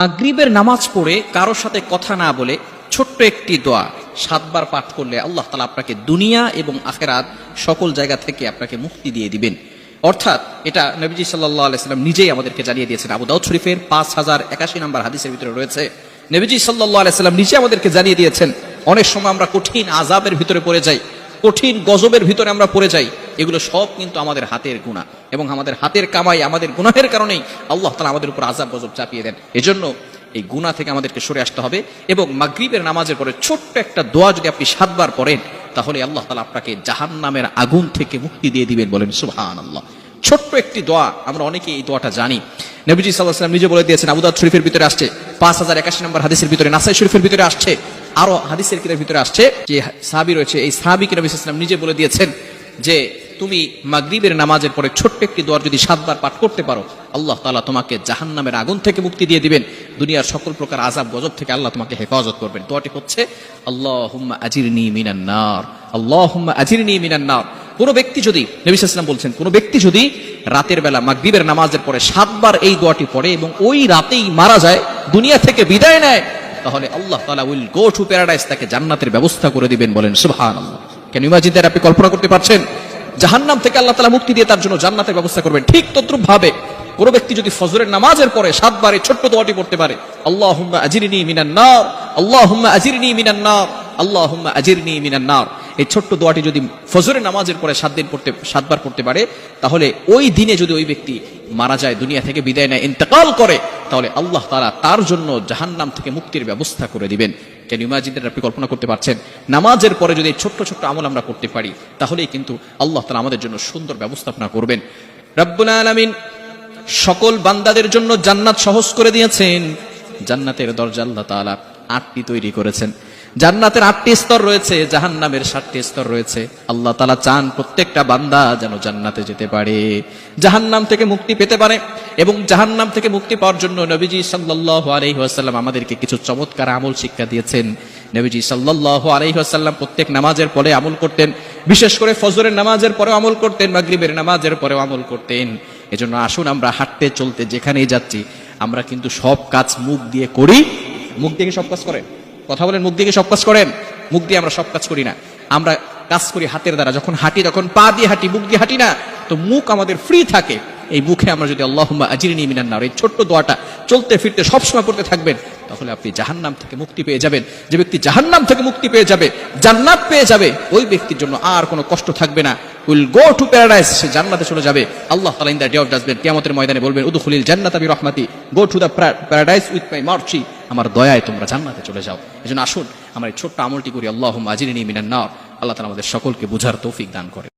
মাগরিবের নামাজ পড়ে কারোর সাথে কথা না বলে ছোট্ট একটি দোয়া, সাতবার পাঠ করলে আল্লাহ তালা আপনাকে দুনিয়া এবং আখেরাত সকল জায়গা থেকে আপনাকে মুক্তি দিয়ে দিবেন। অর্থাৎ এটা নবীজি সাল্লাহ আলাইসাল্লাম নিজেই আমাদেরকে জানিয়ে দিয়েছেন আবু দাউদ শরীফের পাঁচ হাজার একাশি নম্বর হাদিসের ভিতরে রয়েছে। নবীজি সাল্লাহ আলাইসাল্লাম নিজে আমাদেরকে জানিয়ে দিয়েছেন, অনেক সময় আমরা কঠিন আজাবের ভিতরে পড়ে যাই, কঠিন গজবের ভিতরে আমরা পড়ে যাই এগুলো সব কিন্তু আমাদের হাতের গুণা এবং আমাদের হাতের কামাই আমাদের গুনাহের কারণেই আল্লাহ তালা আমাদের উপর আজাব গজব চাপিয়ে দেন। এজন্য এই গুণা থেকে আমাদেরকে সরে আসতে হবে এবং মাগরিবের নামাজের পরে ছোট্ট একটা দোয়া যদি আপনি সাতবার পড়েন, তাহলে আল্লাহ তালা আপনাকে জাহান নামের আগুন থেকে মুক্তি দিয়ে দিবেন বলেন সুহান আল্লাহ ছোট্ট একটি দোয়া, আমরা অনেকে এই দোয়াটা জানি। নবীজি সাল্লাহ সাল্লাম নিজে বলে দিয়েছেন আবুদাদ শরীফের ভিতরে আসছে, পাঁচ হাজার একাশি নম্বর হাদিসের ভিতরে, নাসাই শরীফের ভিতরে আসছে, আরও হাদিসের কিতাবের ভিতরে আসছে, যে সাহাবি রয়েছে, এই সাহাবিকে নবী সাল্লাম নিজে বলে দিয়েছেন যে তুমি মাগরিবের নামাজের পরে ছোট্ট একটি দোয়ার যদি সাতবার পাঠ করতে পারো, আল্লাহ তাআলা তোমাকে জাহান্নামের আগুন থেকে মুক্তি দিয়ে দিবেন। দুনিয়ার সকল প্রকার আজাব গজব থেকে আল্লাহ তোমাকে হেফাজত করবেন। দোয়াটি হচ্ছে, আল্লাহুম্মা আজিরনি মিনান নার। আল্লাহুম্মা আজিরনি মিনান নার। কোনো ব্যক্তি যদি, নবী সাল্লাম বলছেন, কোনো ব্যক্তি যদি রাতের বেলা মাগরিবের নামাজের পরে সাতবার এই দোয়াটি পড়ে এবং ওই রাতেই মারা যায়, দুনিয়া থেকে বিদায় নেয়, তাহলে আল্লাহ তাআলা উইল গো টু প্যারাডাইস, তাকে জান্নাতের ব্যবস্থা করে দিবেন বলেন। সুবহানাল্লাহ। কেন ইমাজিন আপনি কল্পনা করতে পারছেন? জাহান্নাম থেকে আল্লাহ তালা মুক্তি দিয়ে তার জন্য জান্নাতের ব্যবস্থা করবেন। ঠিক তদ্রুপ ভাবে কোনো ব্যক্তি যদি ফজরের নামাজের পরে সাতবার ছোট্ট দোয়াটি পড়তে পারে আল্লাহ হুম্মা আজিরিনি মিনান নার আল্লাহ হুম্মা আজিরিনি মিনান নার আল্লাহ হুম্মা আজিরিনি মিনান নার। এই ছোট্ট দোয়াটি যদি ফজরের নামাজের পরে সাত দিন পড়তে, সাতবার পড়তে পারে, তাহলে ওই দিনে যদি ওই ব্যক্তি মারা যায়, দুনিয়া থেকে বিদায় নেয়, ইন্তেকাল করে, তাহলে আল্লাহ তারা তার জন্য জাহান্নাম থেকে মুক্তির ব্যবস্থা করে দিবেন। কেন ইমাজিনের আপনি কল্পনা করতে পারছেন? নামাজের পরে যদি ছোট্ট ছোট্ট আমল আমরা করতে পারি, তাহলেই কিন্তু আল্লাহ তালা আমাদের জন্য সুন্দর ব্যবস্থাপনা করবেন। রব্বুল আলমিন সকল বান্দাদের জন্য জান্নাত সহজ করে দিয়েছেন। জান্নাতের দরজা আল্লাহ তালা আটটি তৈরি করেছেন। জান্নাতের আটটি স্তর রয়েছে, জাহান্নামের সাতটি স্তর রয়েছে। আল্লাহ তালা চান প্রত্যেকটা বান্দা যেন জান্নাতে যেতে পারে, জাহান্নাম থেকে মুক্তি পেতে পারে। এবং জাহান্নাম থেকে মুক্তি পাওয়ার জন্য নবীজি সাল্লাহ আলহিহাসাল্লাম আমাদেরকে কিছু চমৎকার আমল শিক্ষা দিয়েছেন। নবীজি সাল্লাহ আলহিহাসাল্লাম প্রত্যেক নামাজের পরে আমল করতেন, বিশেষ করে ফজরের নামাজের পরেও আমল করতেন, মাগরিবের নামাজের পরেও আমল করতেন। এজন্য আসুন আমরা হাঁটতে চলতে যেখানেই যাচ্ছি, আমরা কিন্তু সব কাজ মুখ দিয়ে করি। মুখ দিয়ে সব কাজ করেন? কথা বলেন, মুখ দিয়ে সব কাজ করেন? মুখ দিয়ে আমরা সব কাজ করি না। আমরা কাজ করি হাতের দ্বারা। যখন হাঁটি তখন পা দিয়ে হাঁটি, মুখ দিয়ে হাঁটি না, তো মুখ আমাদের ফ্রি থাকে। এই মুখে আমরা যদি আল্লাহ আজিরিনী মিনান্নার এই ছোট্ট দোয়াটা চলতে ফিরতে সবসময় পড়তে থাকবেন, তাহলে আপনি জাহান্নাম থেকে মুক্তি পেয়ে যাবেন। যে ব্যক্তি জাহান্নাম থেকে মুক্তি পেয়ে যাবে, জান্নাত পেয়ে যাবে, ওই ব্যক্তির জন্য আর কোনো কষ্ট থাকবে না। উইল গো টু প্যারাডাইস, সে জান্নাতে চলে যাবে। আল্লাহ তাআলা in the day of judgement কিয়ামতের ময়দানে বলবেন, উদখুলিল জান্নাত বি রহমাতি go to the paradise with my mercy, আমার দয়ায় তোমরা জান্নাতে চলে যাও। এজন্য আসুন, আমরা এই ছোট্ট আমলটি করি, আল্লাহুম্মা আজিরিনী মিনান নার। আল্লাহ তাআলা আমাদের সকলকে বুঝার তৌফিক দান করে